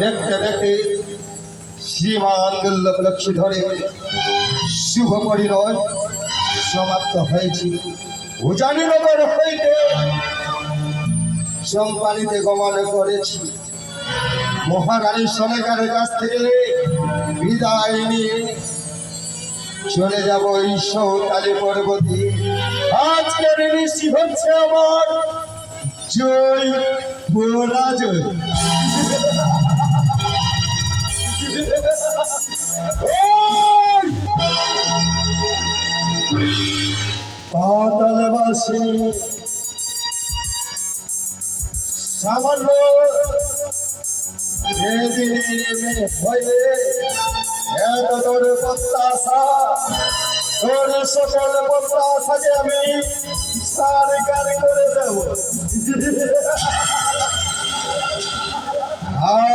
দেখতে দেখতে শ্রীমান ধরে শুভ পরিণয় সমাপ্ত হয়েছে। উজানিনগর হইতে চম্পানিতে গমন করেছি। মহারানী সনেকারের কাছ থেকে বিদায় নিয়ে চলে যাব এই সৌতালি পর্বতে। আজকের ঋষি হচ্ছে আমার জয় পরাজয়। পাতালবাসী সামান্য হয়ে এত তোর প্রত্যাশা আমি সারকার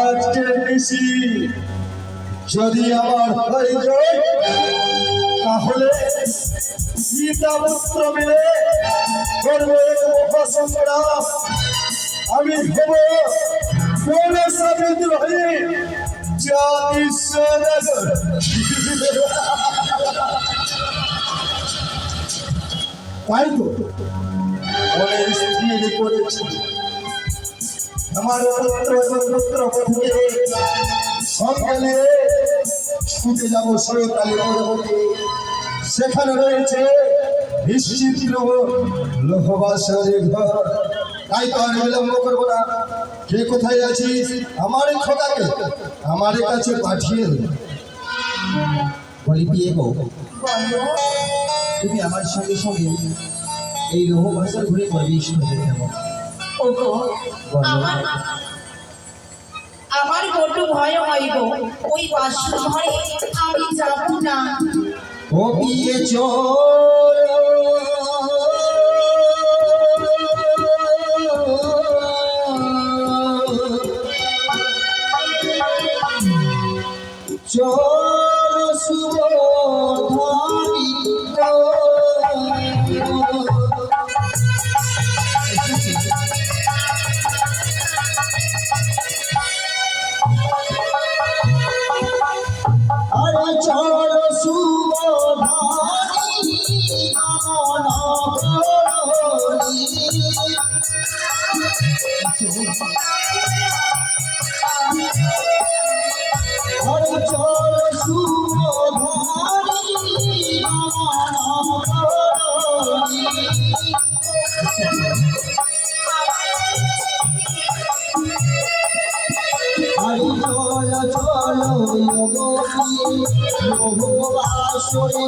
আজকে বেশি যদি আমার হয়ে যায় তাহলে সীতা পুত্র মিলে করব আমি হব কোন বিদ্রোহী জাতি সদাগর তাই তো? অনেক করেছি আমার পুত্র সঙ্গে ছুটে যাব পরবর্তী সেখানে রয়েছে নিশ্চিত লোহবাসরের ঘর। তাই তো আর বিলম্ব করব না। কে কোথায় আছিস আমার খোকাকে আমার কাছে পাঠিয়ে। বলি বিয়ে গো তুমি আমার সঙ্গে সঙ্গে এই রোহ ভাষার ঘুরে প্রবেশ করবে কেমন ওগো আমার আমার বড্ড ভয় হয় গো। ওই বাসর ঘরে আমি যাব না। ও বিয়ে চোর চোর মোহবাসরে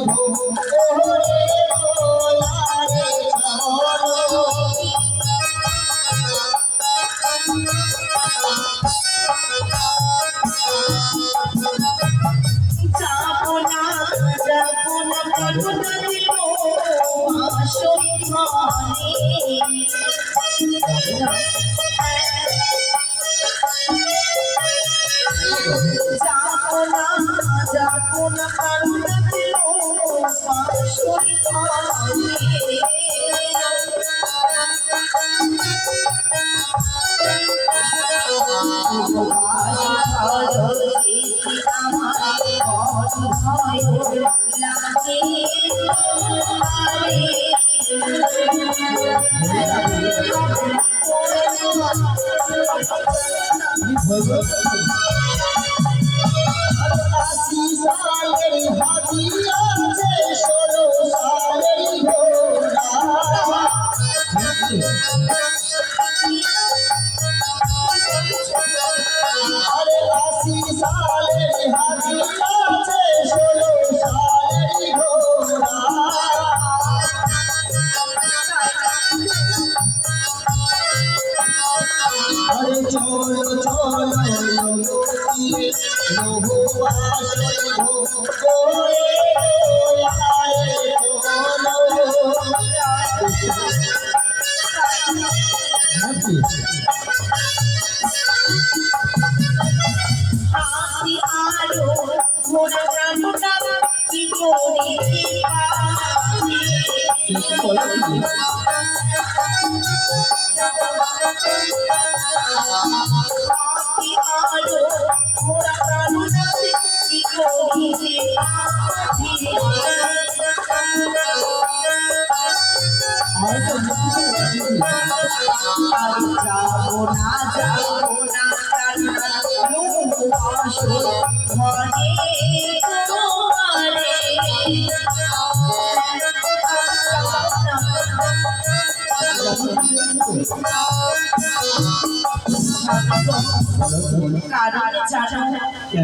ভোরে সালের ঘোড়া আরে আশি সালের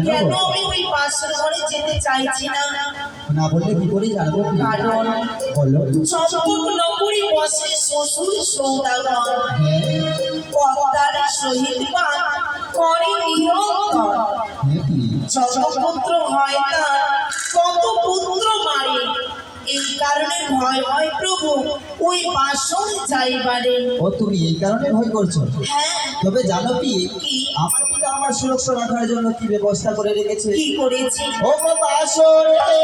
কেন আমি ওই পাশের ঘরে যেতে চাইছি না? না বললে কি করে জানব কারণ বলো। চম্পক নগরী বসে শ্বশুর সৌদাগর। পদ্মার পান করে নিরন্তর। হ্যাঁ যত পুত্র হয় না তত পুত্র মারে। এই কারণে ভয় হয় প্রভু। ওই বাসন যাইবারে। ও তুমি এই কারণে ভয় করছ? হ্যাঁ। তবে জানো কি? আমার পিতা আমার সুরক্ষা রাখার জন্য কি ব্যবস্থা করে রেখেছে? কি করেছি? ও বাসরেরও আরে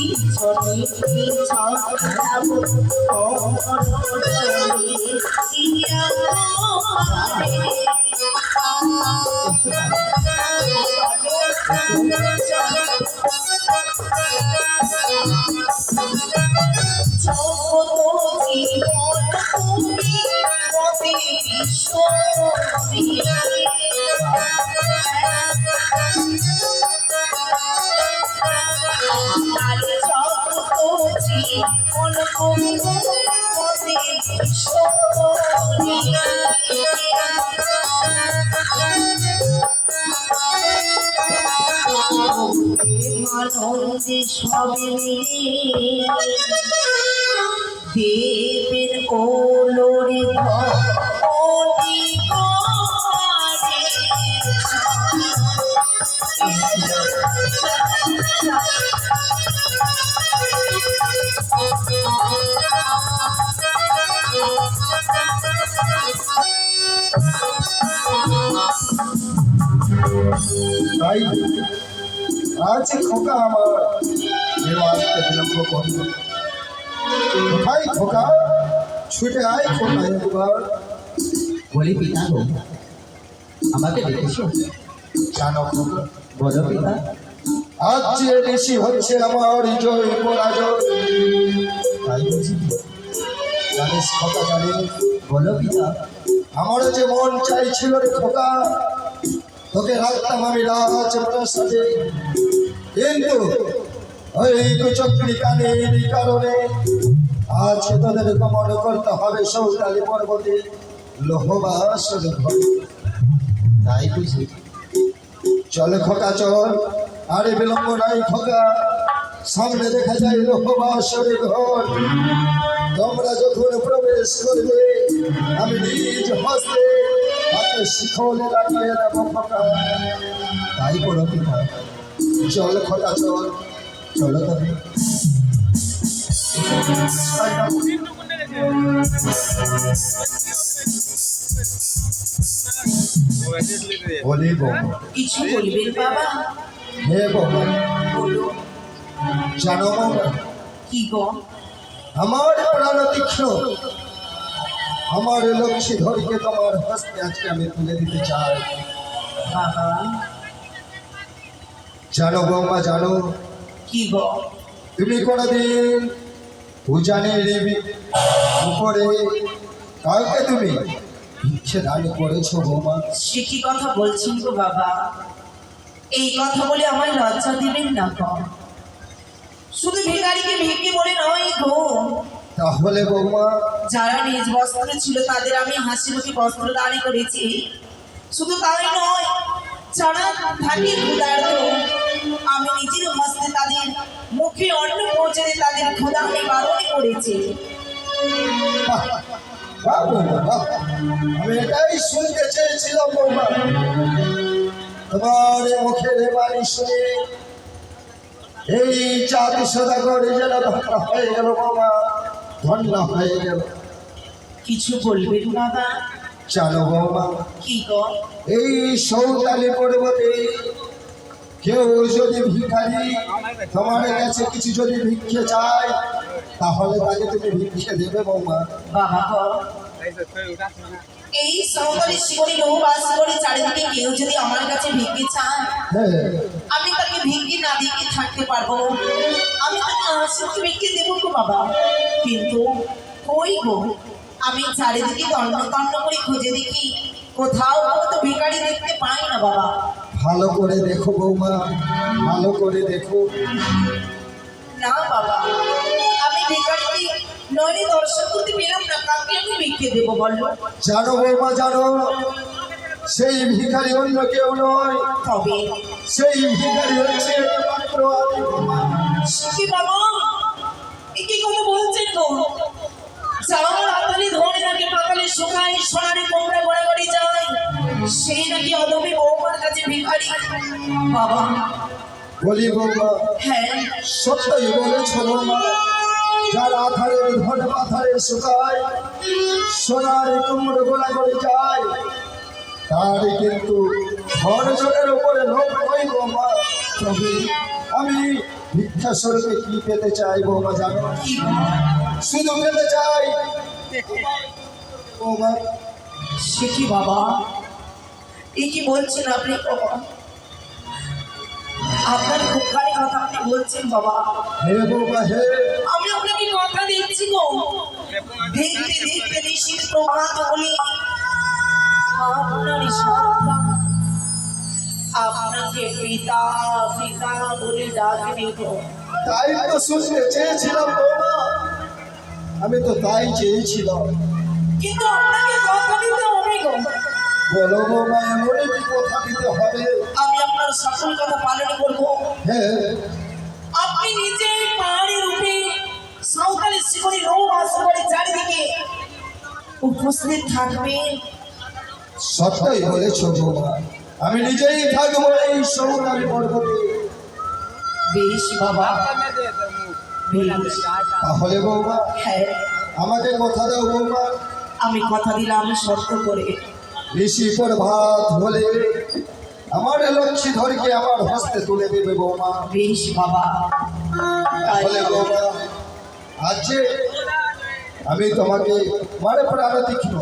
গো মানন্দে সবে দেবের ওলোরে করে। আজ খোকা আমার। যেন আসতে বিলম্ব করল কোথায় খোকা? ছুটে আয় খোকা একবার। বলি পিতা গো আমাকে দেখেছ? জানো খোকা। বলো পিতা। আজ যে বেশি হচ্ছে আমার জয় পরাজয়। তাই বুঝি জানিস খোকা জানিস? বলো পিতা। আমারও যে মন চাইছিল রে খোকা তোকে রাখতাম আমি রাজ প্রাসাদে কিন্তু ওই কুচক্রি কানের কারণে আজ তোদের গমন করতে হবে সৌতালি পর্বতে। লোহবাসর ঘরে তাই বুঝি চল খোকা, চল। আরে বিলম্ব নাই খোকা। সামনে দেখা যায় লোহবাসর ঘর তোমরা যখন প্রবেশ করবে, আমি নিজ হস্তে হাতে শিখলে লাগিয়ে দেব খোকা। তাই করো পিতা চল খোকা চল চলো তবে। কিছু বলবেন বাবা? হে বাবা বলো। জানো বাবা কি গো? আমার প্রাণ তীক্ষ্ণ। আমার লক্ষ্মী ধরকে তোমার হস্তে আজকে আমি তুলে দিতে চাই। বাবা জানো বৌমা জানো? কি গো? তুমি কোনোদিন উজানের উপরে? কাউকে তুমি? ইচ্ছে দান করেছ বৌমা। সে কি কথা বলছেন গো বাবা? এই কথা বলে আমায় লজ্জা দিবেন না গো শুধু ভিখারিকে ভিক্ষে বলে নয় গো। তাহলে বৌমা? যারা নিজ বস্ত্র ছিল তাদের আমি হাসি মুখে বস্ত্র দান করেছি। শুধু তাই নয় যারা থাকে ক্ষুধার্ত আমি নিজের হস্তে তাদের মুখে অন্ন পৌঁছে তাদের ক্ষুধা নিবারণ করেছি। আমি এটাই শুনতে চেয়েছিলাম বৌমা। তোমার মুখের বাণী শুনে এই জাতি সদা করে যেন ধন্য হয়ে গেল বৌমা। ধন্য হয়ে গেল। কিছু বলবেন বাবা জানো বৌমা। কি এই সৌতালি পর্বতে কেউ যদি ভিখারি তোমার কাছে কিছু যদি ভিক্ষে চায় তাহলে তাকে তুমি ভিক্ষে দেবে বৌমা। বাবা এই সহকারী শিবরী বহু বাস করে চারিদিকে কেউ যদি আমার কাছে ভিক্ষে চায় হ্যাঁ। আমি তাকে ভিক্ষে না দিয়ে থাকতে পারব? আমি তাকে হাসিকে ভিক্ষে দেবো গো বাবা। কিন্তু কই গো? আমি চারিদিকে দণ্ড দণ্ড করে খুঁজে দেখি কোথাও তো ভিখারি দেখতে পাই না বাবা। ভালো করে দেখো বৌমা ভালো করে দেখো। না বাবা আমি ভিখারিকে নয়নে দর্শন করতে পেলাম না কাকে আমি ভিক্ষে দেবো বলো। জানো বৌমা জানো সেই ভিখারি অন্য কেউ নয়। তবে? সেই ভিখারি হচ্ছে একমাত্র আমি বাবা? এ কি কথা বলছেন গো? যাওয়ার হাতালি ধরে নাকি পাতালে শুকায় সোনারি কোমরা গড়াগড়ি যায়। সেই নাকি অদমি বৌমার কাছে ভিখারি? বাবা। বলি বৌমা হ্যাঁ। সত্যই বলেছ বৌমা যার আধারের ধন পাথারে শুকায় সোনার কুমড়ো গোলা করে যায় তার কিন্তু জনের উপরে লোক নয় বৌমা তবে আমি ভিক্ষা স্বরূপে কি পেতে চাই বৌমা জানো? শুধু পেতে চাই বৌমা। সে কি বাবা? এ কি বলছেন আপনি বাবা। আপনার খুবখানি কথা আপনি বলছেন বাবা। হে বৌমা হে। আমি আপনাকে কথা দিচ্ছি গো। দেখতে দেখতে নিশীত প্রভাত বলি সন্তান আপনাকে পিতা পিতা বলে ডাকবে গো। তাই তো শুনতে চেয়েছিলাম বৌমা আমি তো তাই চেয়েছিলাম। কিন্তু আপনাকে কথা দিতে হবে গো। বলো কথা দিতে হবে আমি আপনার কথা পালন করব। হ্যাঁ আপনি নিজে পাহাড়ি রূপে সাঁওতালি করে চারিদিকে উপস্থিত থাকবেন। সত্যই বলেছ আমি নিজেই থাকব এই সৌরালি পর্বতে। বেশ বাবা। তাহলে বৌমা হ্যাঁ। আমাকে কথা দাও বৌমা। আমি কথা দিলাম শর্ত করে। ঋষি পর ভাত হলে আমার লক্ষ্মী ধরকে আমার হস্তে তুলে দেবে বৌমা। বেশ বাবা বৌমা আজ আমি তোমাকে মানে প্রাণ তীক্ষ্ণ।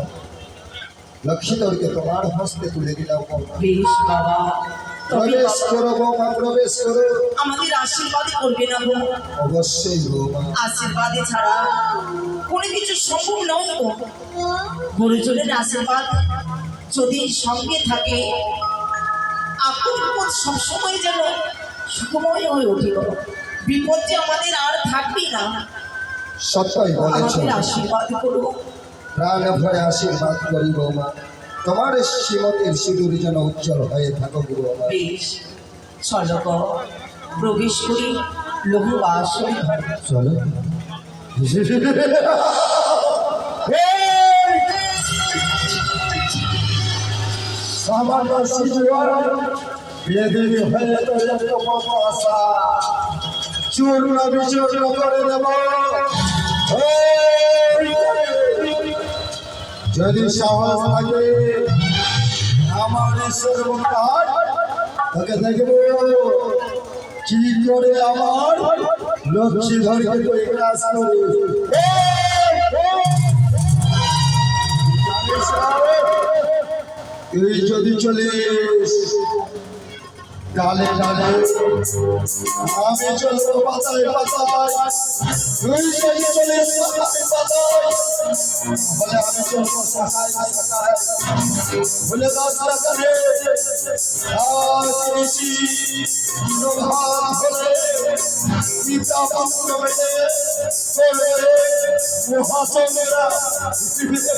লক্ষ্মীধরকে তোমার হস্তে তুলে দিলাম বৌমা। বেশ বাবা প্রবেশ করো বৌমা প্রবেশ করো। আমাদের আশীর্বাদ করবে না গো। অবশ্যই বৌমা। আশীর্বাদে ছাড়া কোনো কিছু সম্ভব নয় গো। গুরুজনের আশীর্বাদ। যদি সঙ্গে থাকে আপন বিপদ সবসময় যেন সুখময় হয়ে উঠিল বিপদ যে আমাদের আর থাকবে না। সত্যই বলেছ আশীর্বাদ করো প্রাণ ভরে আশীর্বাদ করি বৌমা তোমার শ্রীমতের সিঁদুর যেন উজ্জ্বল হয়ে থাকো বেশ চলো গো। প্রবেশ করি লঘু ঘরে। চলো। সামান্য সিঁদুর বেদিন হয়ে তো এত বড় আশা। চূর্ণ বিচূর্ণ করে দেব! যদি সাহস থাকে, আমার ঈশ্বর তোকে দেখব। কি করে আমার লক্ষ্মী ধরকে তুই ক্লাস করে তুই যদি চলিস ডালে ডালে আমি চলবো পাতায় পাতায়। তুই সেই চলে পাতায় পাতায়, বলে আমি চলবো শাখায় শাখায় বলে রাস্তা করে ঋষি প্রভাত হলে পিতা পুত্র মেলে করে মহাসনেরা পৃথিবীতে